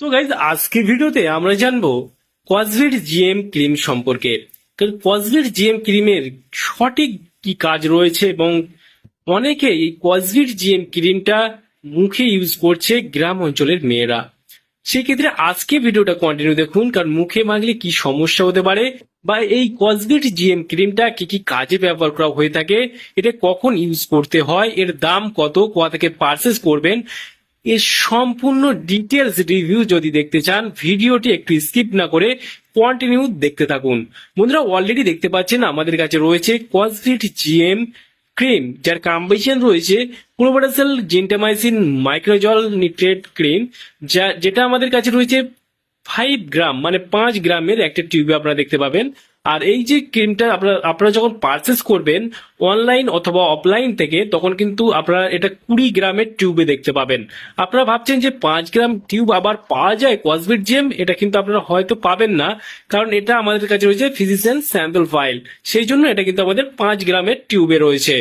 তো গাইজ আজকে ভিডিওতে আমরা জানব কসভেট জিএম ক্রিম সম্পর্কে। কসভেট জিএম ক্রিমের সঠিক কি কাজ রয়েছে এবং অনেকে এই কসভেট জিএম ক্রিমটা মুখে ইউজ করছে গ্রাম অঞ্চলের মেয়েরা। সেক্ষেত্রে আজকে ভিডিওটা কন্টিনিউ দেখুন, কারণ মুখে মাখলে কি সমস্যা হতে পারে বা এই কসভেট জিএম ক্রিমটা কি কি কাজে ব্যবহার করা হয়ে থাকে, এটা কখন ইউজ করতে হয়, এর দাম কত, কোথা থেকে পারচেস করবেন এর সম্পূর্ণ ডিটেলস রিভিউ যদি দেখতে চান, ভিডিওটি একটু স্কিপ না করে কন্টিনিউ দেখতে থাকুন। বন্ধুরা অলরেডি দেখতে পাচ্ছেন আমাদের কাছে রয়েছে কসভিট জিএম ক্রিম যার কম্বিনেশন রয়েছে ক্লোবারাসেল জেন্টামাইসিন মাইক্রোজল নিট্রেট ক্রিম যা, যেটা আমাদের কাছে রয়েছে ফাইভ গ্রাম মানে পাঁচ গ্রামের একটা টিউবে আপনারা দেখতে পাবেন। আর এই যে ক্রিমটা আপনারা আপনারা যখন পারচেস করবেন অনলাইন অথবা অফলাইন থেকে, তখন কিন্তু আপনারা এটা কুড়ি গ্রামের টিউবে দেখতে পাবেন। আপনারা ভাবছেন যে পাঁচ গ্রাম টিউব আবার পাওয়া যায়? কসবিট জেম এটা কিন্তু আপনারা হয়তো পাবেন না। কারণ এটা আমাদের কাছে রয়েছে ফিজিশিয়ান স্যাম্পল ফাইল সেই জন্য এটা কিন্তু আমাদের পাঁচ গ্রামের টিউবে রয়েছে।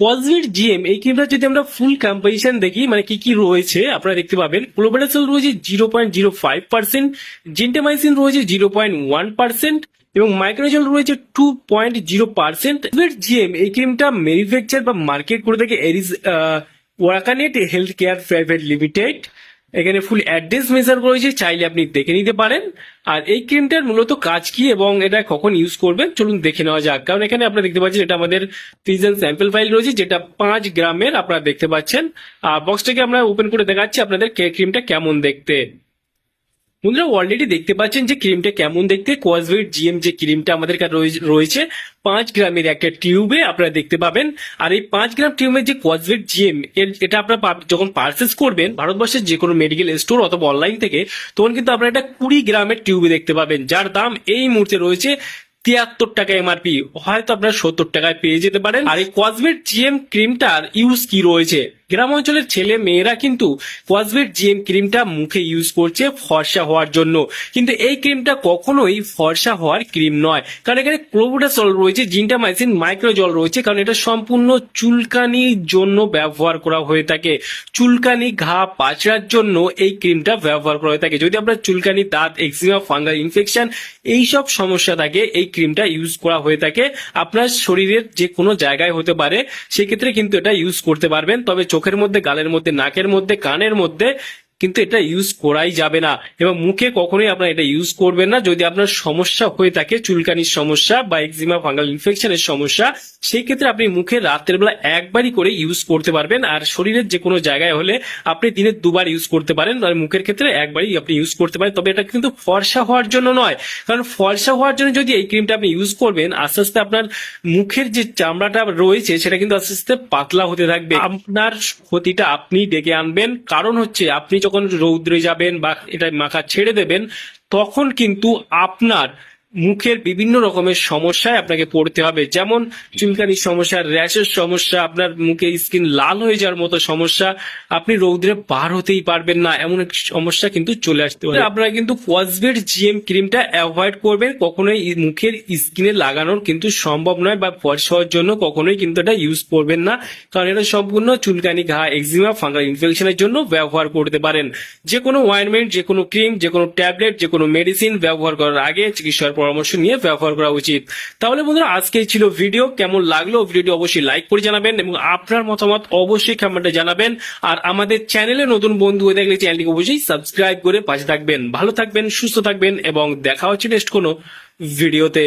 পজিটিভ জিএম এই ক্রিমটা যদি আমরা ফুল কম্পোজিশন দেখি মানে কি কি রয়েছে, আপনারা দেখতে পাবেন। ক্লোবেডাসল রয়েছে zero point zero five percent gentamicin রয়েছে জিরো পয়েন্ট ওয়ান পার্সেন্ট এবং মাইক্রোজল রয়েছে two point zero percent GM এই ক্রিমটা ম্যানুফ্যাকচার বা মার্কেট করে থাকে এরিজ ওয়াকানেট হেলথ কেয়ার প্রাইভেট লিমিটেড এখানে ফুল অ্যাড্রেস মেজার রয়েছে, চাইলে আপনি দেখে নিতে পারেন। আর এই ক্রিমটার মূলত কাজ কি এবং এটা কখন ইউজ করবেন, চলুন দেখে নেওয়া যাক। কারণ এখানে আপনারা দেখতে পাচ্ছেন এটা আমাদের ফ্রিজেন স্যাম্পল ফাইল রয়েছে, যেটা পাঁচ গ্রামের আপনারা দেখতে পাচ্ছেন। আর বক্সটাকে আমরা ওপেন করে দেখাচ্ছি আপনাদের ক্রিমটা কেমন দেখতে। বন্ধুরা অলরেডি দেখতে পাচ্ছেন যে ক্রিমটা কেমন দেখতে? কোয়াজভেট জিএম যে ক্রিমটা আমাদের কাছে রয়ে- রয়েছে। পাঁচ গ্রামের একটা টিউবে আপনারা দেখতে পাবেন। আর এই পাঁচ গ্রাম টিউবের যে কোয়াজভেট জিএম এটা আপনারা যখন পারচেস করবেন, ভারতবর্ষের যে কোনো মেডিকেল স্টোর অথবা অনলাইন থেকে, তখন কিন্তু আপনারা একটা কুড়ি গ্রামের টিউবে দেখতে পাবেন, যার দাম এই মুহূর্তে রয়েছে তিয়াত্তর টাকা এমআরপি হয়তো আপনারা সত্তর টাকায় পেয়ে যেতে পারেন। আর এই কসমেট জিএম ক্রিমটার ইউজ কি রয়েছে? গ্রাম অঞ্চলের ছেলে মেয়েরা কিন্তু কসমেট জিএম ক্রিমটা মুখে ইউজ করছে ফর্সা হওয়ার জন্য। কিন্তু এই ক্রিমটা কখনোই ফর্সা হওয়ার ক্রিম নয়। কারণ এখানে ক্লোবোডাসল রয়েছে জিন্টামাইসিন মাইক্রোজল রয়েছে, কারণ এটা সম্পূর্ণ চুলকানির জন্য ব্যবহার করা হয়ে থাকে। চুলকানি ঘা পাচড়ার জন্য এই ক্রিমটা ব্যবহার করা হয়ে থাকে। যদি আপনার চুলকানি, দাঁত এক্সিমা ফাঙ্গাল ইনফেকশন এইসব সমস্যা থাকে, এই ক্রিমটা ইউজ করা হয়ে থাকে। আপনার শরীরের যে কোনো জায়গায় হতে পারে, সেক্ষেত্রে কিন্তু এটা ইউজ করতে পারবেন। তবে চোখের মধ্যে গালের মধ্যে নাকের মধ্যে কানের মধ্যে কিন্তু এটা ইউজ করাই যাবে না। এবং মুখে কখনোই আপনার এটা ইউজ করবেন না। যদি আপনার সমস্যা হয়ে থাকে, চুলকানির সমস্যা বা এক্সিমা ফাঙ্গাল ইনফেকশনের সমস্যা, সেই ক্ষেত্রে আপনি মুখে রাতের বেলা একবারই করে ইউজ করতে পারবেন। আর শরীরের যে কোনো জায়গায় হলে আপনি দিনে দুবার ইউজ করতে পারেন। আর মুখের ক্ষেত্রে একবারই আপনি ইউজ করতে পারেন। তবে এটা কিন্তু ফর্সা হওয়ার জন্য নয়। কারণ ফর্সা হওয়ার জন্য যদি এই ক্রিমটা আপনি ইউজ করবেন, আস্তে আস্তে আপনার মুখের যে চামড়াটা রয়েছে, সেটা কিন্তু আস্তে আস্তে পাতলা হতে থাকবে। আপনার ক্ষতিটা আপনি ডেকে আনবেন। কারণ হচ্ছে, আপনি যখন রৌদ্রে যাবেন বা এটা মাখা ছেড়ে দেবেন তখন কিন্তু আপনার মুখের বিভিন্ন রকমের সমস্যায় আপনাকে পড়তে হবে। যেমন চুলকানির সমস্যা, র্যাশের সমস্যা, আপনার মুখে স্কিন লাল হয়ে যাওয়ার মতো সমস্যা, আপনি রৌদ্রে পার হতেই পারবেন না, এমন এক সমস্যা কিন্তু চলে আসতে পারে। আপনারা কিন্তু ফসবেট জিএম ক্রিমটা অ্যাভয়েড করবেন, কখনোই মুখের স্কিনে লাগানোর কিন্তু সম্ভব নয় বা হওয়ার জন্য কখনোই কিন্তু এটা ইউজ করবেন না। কারণ এটা সম্পূর্ণ চুলকানি, ঘা এক্সিমা ফাঙ্গাল ইনফেকশনের জন্য ব্যবহার করতে পারেন। যে কোনো ওয়াইনমেন্ট যে কোনো ক্রিম যে কোনো ট্যাবলেট যে কোনো মেডিসিন ব্যবহার করার আগে চিকিৎসার পরামর্শ নিয়ে ব্যবহার করা উচিত। তাহলে বন্ধুরা আজকে ছিল ভিডিও। কেমন লাগল ভিডিওটি অবশ্যই লাইক করে জানাবেন এবং আপনার মতামত অবশ্যই কমেন্টে জানাবেন। আর আমাদের চ্যানেলে নতুন বন্ধু হয়ে থাকলে চ্যানেলটিকে অবশ্যই সাবস্ক্রাইব করে পাশে থাকবেন। ভালো থাকবেন, সুস্থ থাকবেন এবং দেখা হচ্ছে নেক্সট কোনো ভিডিওতে